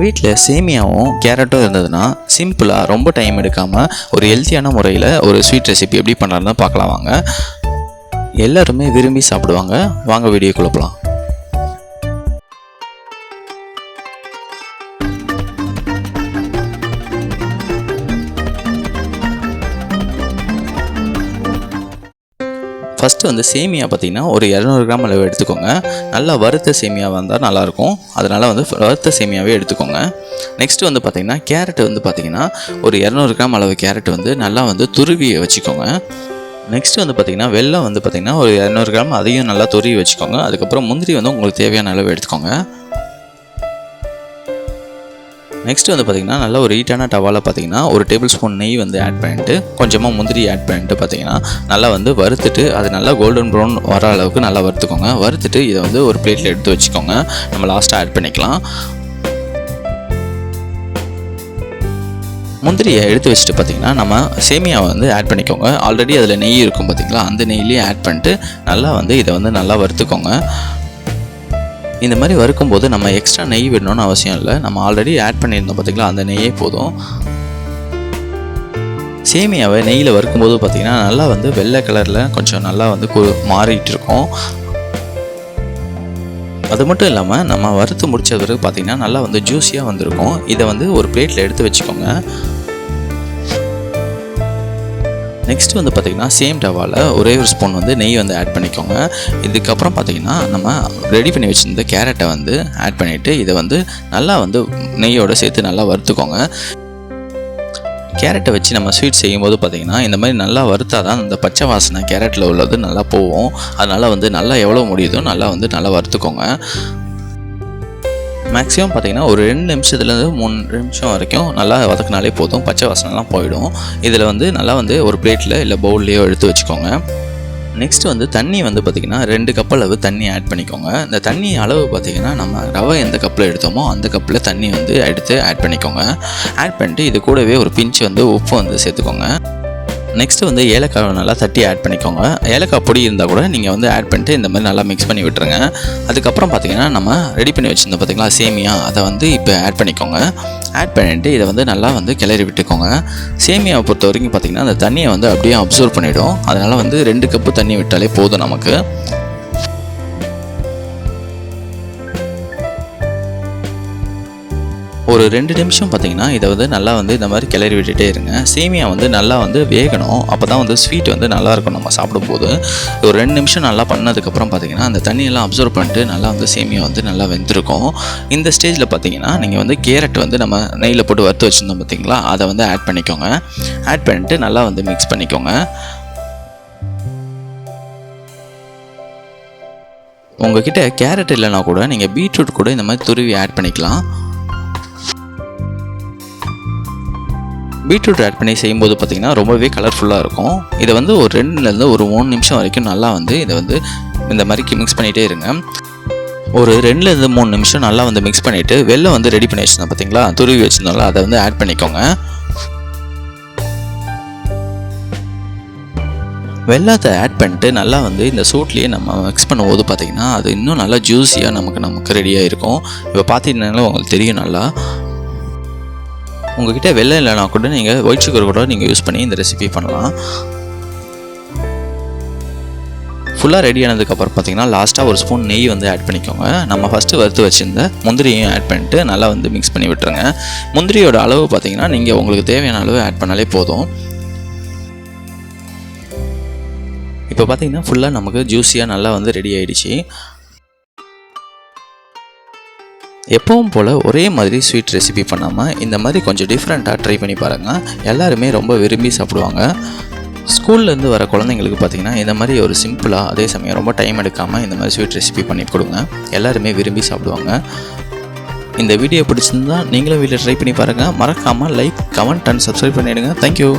வீட்டில் சேமியாவும் கேரட்டும் இருந்ததுன்னா சிம்பிளாக ரொம்ப டைம் எடுக்காமல் ஒரு ஹெல்த்தியான முறையில் ஒரு ஸ்வீட் ரெசிபி எப்படி பண்ணுறதுன்னு பார்க்கலாம் வாங்க. எல்லாருமே விரும்பி சாப்பிடுவாங்க. வாங்க வீடியோ குழப்பலாம் ஃபஸ்ட்டு வந்து சேமியா பார்த்தீங்கன்னா ஒரு இரநூறு கிராம் அளவு எடுத்துக்கோங்க. நல்லா வறுத்த சேமியாவாக இருந்தால் நல்லாயிருக்கும். அதனால் வந்து வறுத்த சேமியாவே எடுத்துக்கோங்க. நெக்ஸ்ட்டு வந்து பார்த்திங்கன்னா கேரட் வந்து பார்த்திங்கன்னா ஒரு இரநூறு கிராம் அளவு கேரட் வந்து நல்லா வந்து துருவி வச்சுக்கோங்க. நெக்ஸ்ட் வந்து பார்த்திங்கன்னா வெள்ளம் வந்து பார்த்திங்கன்னா ஒரு இரநூறு கிராம் அதையும் நல்லா துருவி வச்சுக்கோங்க. அதுக்கப்புறம் முந்திரி வந்து உங்களுக்கு தேவையான அளவு எடுத்துக்கோங்க. நெக்ஸ்ட் வந்து பார்த்திங்கன்னா நல்ல ஒரு ஹீட்டான டவாவில் பார்த்தீங்கன்னா ஒரு டேபிள் ஸ்பூன் நெய் வந்து ஆட் பண்ணிட்டு கொஞ்சமாக முந்திரி ஆட் பண்ணிட்டு பார்த்தீங்கன்னா நல்லா வந்து வறுத்துட்டு அது நல்லா கோல்டன் ப்ரௌன் வர அளவுக்கு நல்லா வறுத்துக்கோங்க. வறுத்துட்டு இதை வந்து ஒரு பிளேட்டில் எடுத்து வச்சுக்கோங்க. நம்ம லாஸ்ட்டாக ஆட் பண்ணிக்கலாம். முந்திரியை எடுத்து வச்சுட்டு பார்த்தீங்கன்னா நம்ம சேமியாவை வந்து ஆட் பண்ணிக்கோங்க. ஆல்ரெடி அதில் நெய் இருக்கும் பார்த்தீங்களா அந்த நெய்லேயே ஆட் பண்ணிட்டு நல்லா வந்து இதை வந்து நல்லா வறுத்துக்கோங்க. இந்த மாதிரி வறுக்கும்போது நம்ம எக்ஸ்ட்ரா நெய் விடணும்னு அவசியம் இல்லை. நம்ம ஆல்ரெடி ஆட் பண்ணியிருந்தோம் பார்த்தீங்களா அந்த நெய்யே போதும். சேமியாவை நெய்யில் வறுக்கும்போது பார்த்திங்கன்னா நல்லா வந்து வெள்ளை கலரில் கொஞ்சம் நல்லா வந்து கு- மாறிட்டு இருக்கும் அது மட்டும் இல்லாமல் நம்ம வறுத்து முடித்த பிறகு பார்த்திங்கன்னா நல்லா வந்து ஜூஸியாக வந்திருக்கும். இதை வந்து ஒரு பிளேட்டில் எடுத்து வச்சுக்கோங்க. நெக்ஸ்ட் வந்து பார்த்திங்கன்னா சேம் டவாவில் ஒரே ஒரு ஸ்பூன் வந்து நெய் வந்து ஆட் பண்ணிக்கோங்க. இதுக்கப்புறம் பார்த்திங்கன்னா நம்ம ரெடி பண்ணி வச்சுருந்த கேரட்டை வந்து ஆட் பண்ணிவிட்டு இதை வந்து நல்லா வந்து நெய்யோடு சேர்த்து நல்லா வறுத்துக்கோங்க. கேரட்டை வச்சு நம்ம ஸ்வீட் செய்யும்போது பார்த்திங்கன்னா இந்த மாதிரி நல்லா வறுத்தால் தான் இந்த பச்சை வாசனை கேரட்டில் உள்ளது நல்லா போகும். அதனால் வந்து நல்லா எவ்வளோ முடியுதோ நல்லா வந்து நல்லா வறுத்துக்கோங்க. மேக்ஸிமம் பார்த்தீங்கன்னா ஒரு ரெண்டு நிமிஷத்துலேருந்து மூணு நிமிஷம் வரைக்கும் நல்லா வதக்குனாலே போதும். பச்சை வாசனைலாம் போயிடும். இதில் வந்து நல்லா வந்து ஒரு பிளேட்டில் இல்லை பவுல்லையோ எடுத்து வச்சுக்கோங்க. நெக்ஸ்ட் வந்து தண்ணி வந்து பார்த்திங்கன்னா ரெண்டு கப் அளவு தண்ணி ஆட் பண்ணிக்கோங்க. இந்த தண்ணி அளவு பார்த்திங்கன்னா நம்ம ரவை எந்த கப்பில் எடுத்தோமோ அந்த கப்பில் தண்ணி வந்து எடுத்து ஆட் பண்ணிக்கோங்க. ஆட் பண்ணிட்டு இது கூடவே ஒரு பிஞ்சு வந்து உப்பு வந்து சேர்த்துக்கோங்க. நெக்ஸ்ட்டு வந்து ஏலக்காய் நல்லா தட்டி ஆட் பண்ணிக்கோங்க. ஏலக்காய் பொடி இருந்தால் கூட நீங்கள் வந்து ஆட் பண்ணிட்டு இந்த மாதிரி நல்லா மிக்ஸ் பண்ணி விட்டுருங்க. அதுக்கப்புறம் பார்த்தீங்கன்னா நம்ம ரெடி பண்ணி வச்சுருந்தோம் பார்த்தீங்களா சேமியா அதை வந்து இப்போ ஆட் பண்ணிக்கோங்க. ஆட் பண்ணிவிட்டு இதை வந்து நல்லா வந்து கிளறி விட்டுக்கோங்க. சேமியாவை பொறுத்த வரைக்கும் பார்த்தீங்கன்னா அந்த தண்ணியை வந்து அப்படியே அப்சர்வ் பண்ணிவிடும் அதனால் வந்து ரெண்டு கப்பு தண்ணி விட்டாலே போதும் நமக்கு. ஒரு ரெண்டு நிமிஷம் பார்த்தீங்கன்னா இதை வந்து நல்லா வந்து இந்த மாதிரி கிளறி விட்டுட்டே இருங்க. சேமியா வந்து நல்லா வந்து வேகணும். அப்போ தான் வந்து ஸ்வீட் வந்து நல்லா இருக்கும் நம்ம சாப்பிடும்போது. ஒரு ரெண்டு நிமிஷம் நல்லா பண்ணதுக்கப்புறம் பார்த்தீங்கன்னா அந்த தண்ணியெல்லாம் அப்சர்வ் பண்ணிட்டு நல்லா வந்து சேமியா வந்து நல்லா வெந்திருக்கும். இந்த ஸ்டேஜில் பார்த்தீங்கன்னா நீங்கள் வந்து கேரட் வந்து நம்ம நெய்யில் போட்டு வறுத்து வச்சுருந்தோம் பார்த்தீங்களா? அதை வந்து ஆட் பண்ணிக்கோங்க. ஆட் பண்ணிட்டு நல்லா வந்து மிக்ஸ் பண்ணிக்கோங்க. உங்ககிட்ட கேரட் இல்லைனா கூட நீங்கள் பீட்ரூட் கூட இந்த மாதிரி துருவி ஆட் பண்ணிக்கலாம். பீட்ரூட் ஆட் பண்ணி செய்யும்போது பார்த்தீங்கன்னா ரொம்பவே கலர்ஃபுல்லாக இருக்கும். இதை வந்து ஒரு ரெண்டுலேருந்து ஒரு மூணு நிமிஷம் வரைக்கும் நல்லா வந்து இதை வந்து இந்த மாதிரி மிக்ஸ் பண்ணிகிட்டே இருங்க. ஒரு ரெண்டுலேருந்து மூணு நிமிஷம் நல்லா வந்து மிக்ஸ் பண்ணிவிட்டு வெள்ளம் வந்து ரெடி பண்ணி வச்சுருந்தோம் பார்த்தீங்களா? துருவி வச்சுருந்தோம்ல அதை வந்து ஆட் பண்ணிக்கோங்க. வெள்ளத்தை ஆட் பண்ணிட்டு நல்லா வந்து இந்த சூட்லேயே நம்ம மிக்ஸ் பண்ணும்போது பார்த்தீங்கன்னா அது இன்னும் நல்லா ஜூஸியாக நமக்கு நமக்கு ரெடியாக இருக்கும். இப்போ பார்த்தீங்கன்னாலும் உங்களுக்கு தெரியும் நல்லா. உங்ககிட்ட வெள்ளம் இல்லைனா கூட நீங்கள் ஒயிட் சுகர் கூட நீங்கள் யூஸ் பண்ணி இந்த ரெசிபி பண்ணலாம். ஃபுல்லாக ரெடி ஆனதுக்கப்புறம் பார்த்தீங்கன்னா லாஸ்ட்டாக ஒரு ஸ்பூன் நெய் வந்து ஆட் பண்ணிக்கோங்க. நம்ம ஃபஸ்ட்டு வறுத்து வச்சுருந்த முந்திரியும் ஆட் பண்ணிட்டு நல்லா வந்து மிக்ஸ் பண்ணி விட்டுருங்க. முந்திரியோட அளவு பார்த்தீங்கன்னா நீங்கள் உங்களுக்கு தேவையான அளவு ஆட் பண்ணாலே போதும். இப்போ பார்த்தீங்கன்னா ஃபுல்லாக நமக்கு ஜூஸியாக நல்லா வந்து ரெடி ஆகிடுச்சு எப்பவும் போல் ஒரே மாதிரி ஸ்வீட் ரெசிபி பண்ணாமல் இந்த மாதிரி கொஞ்சம் டிஃப்ரெண்ட்டாக ட்ரை பண்ணி பாருங்கள் எல்லாருமே ரொம்ப விரும்பி சாப்பிடுவாங்க. ஸ்கூல்லேருந்து வர குழந்தைங்களுக்கு பார்த்தீங்கன்னா இந்த மாதிரி ஒரு சிம்பிளாக அதே சமயம் ரொம்ப டைம் எடுக்காமல் இந்த மாதிரி ஸ்வீட் ரெசிபி பண்ணி கொடுங்க. எல்லாருமே விரும்பி சாப்பிடுவாங்க. இந்த வீடியோ பிடிச்சிருந்தா நீங்களும் வீட்டில் ட்ரை பண்ணி பாருங்கள் மறக்காமல் லைக் கமெண்ட் அண்ட் சப்ஸ்கிரைப் பண்ணிவிடுங்க தேங்க்யூ